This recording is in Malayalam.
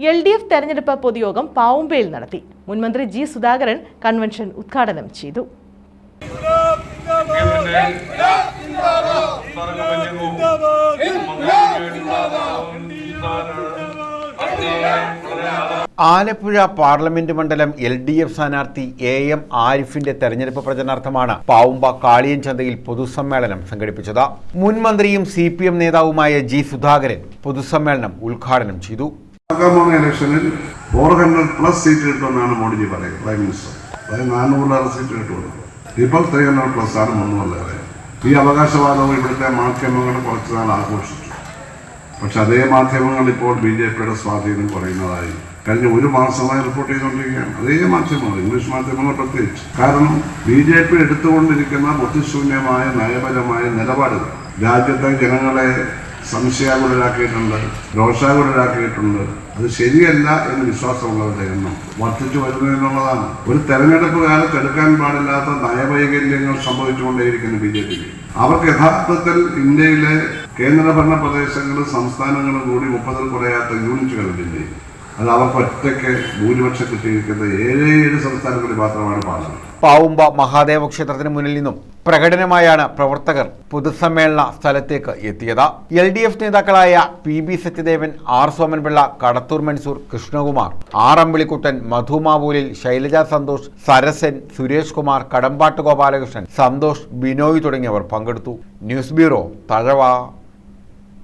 എൽ ഡി എഫ് തെരഞ്ഞെടുപ്പ് പൊതുയോഗം പാവുമ്പയിൽ നടത്തി. മുൻമന്ത്രി ജി സുധാകരൻ കൺവെൻഷൻ ഉദ്ഘാടനം ചെയ്തു. ആലപ്പുഴ പാർലമെന്റ് മണ്ഡലം എൽ ഡി എഫ് സ്ഥാനാർത്ഥി എ എം ആരിഫിന്റെ തെരഞ്ഞെടുപ്പ് പ്രചരണാർത്ഥമാണ് പാവുമ്പ കാളിയൻചന്തയിൽ പൊതുസമ്മേളനം സംഘടിപ്പിച്ചത്. മുൻമന്ത്രിയും സി പി എം നേതാവുമായ ജി സുധാകരൻ പൊതുസമ്മേളനം ഉദ്ഘാടനം ചെയ്തു. ആകാമ ഇലക്ഷനിൽ ഫോർ ഹൺഡ്രഡ് പ്ലസ് സീറ്റ് കിട്ടുമെന്നാണ് മോഡിജി പറയുന്നത് പ്രൈം മിനിസ്റ്റർ അതായത് നാനൂറിലേറെ സീറ്റ് കിട്ടുമെന്ന്. ഇപ്പോൾ ത്രീ ഹൺഡ്രഡ് പ്ലസ് ആണ് പറയാം ഈ അവകാശവാദവും ഇവിടുത്തെ മാധ്യമങ്ങൾ കുറച്ച് നാൾ ആഘോഷിച്ചു. പക്ഷെ അതേ മാധ്യമങ്ങൾ ഇപ്പോൾ ബി ജെ പിയുടെ സ്വാധീനം കുറയുന്നതായി കഴിഞ്ഞ ഒരു മാസമായി റിപ്പോർട്ട് ചെയ്തുകൊണ്ടിരിക്കുകയാണ്. അതേ മാധ്യമങ്ങൾ ഇംഗ്ലീഷ് മാധ്യമങ്ങൾ പ്രത്യേകിച്ച്. കാരണം ബി ജെ പി എടുത്തുകൊണ്ടിരിക്കുന്ന ബുദ്ധിശൂന്യമായ നയപരമായ നിലപാടുകൾ രാജ്യത്തെ ജനങ്ങളെ സംശയാകുലരാക്കിയിട്ടുണ്ട് രോഷാകുലരാക്കിയിട്ടുണ്ട്. അത് ശരിയല്ല എന്ന് വിശ്വാസമുള്ളവരുടെ എണ്ണം വർദ്ധിച്ചു വരുന്നു എന്നുള്ളതാണ്. ഒരു തെരഞ്ഞെടുപ്പ് കാലത്ത് എടുക്കാൻ പാടില്ലാത്ത നയവൈകല്യങ്ങൾ സംഭവിച്ചുകൊണ്ടേയിരിക്കുന്നു ബി ജെ പിക്ക് അവർക്ക് യഥാർത്ഥത്തിൽ ഇന്ത്യയിലെ കേന്ദ്രഭരണ പ്രദേശങ്ങളും സംസ്ഥാനങ്ങളും കൂടി മുപ്പതിൽ കുറയാത്ത യൂണിറ്റുകൾ ഇന്ത്യയിൽ അത് അവർക്ക് ഒറ്റയ്ക്ക് ഭൂരിപക്ഷം കിട്ടിയിരിക്കുന്ന ഏഴേ സംസ്ഥാനങ്ങളിൽ മാത്രമാണ് പാർലമെന്റ് പാവുമ്പ മഹാദേവ ക്ഷേത്രത്തിന് മുന്നിൽ നിന്നും പ്രകടനമായാണ് പ്രവർത്തകർ പൊതുസമ്മേളന സ്ഥലത്തേക്ക് എത്തിയത്. എൽ ഡി എഫ് നേതാക്കളായ P B Sathyadevan R Somanpillai Kadathur Mansoor Krishnakumar R Ambilikuttan Madhumavoolil Shailaja Santhosh Sarasan Suresh Kumar Kadampattu Gopalakrishnan Santhosh Binoy തുടങ്ങിയവർ പങ്കെടുത്തു. News bureau Thazhava.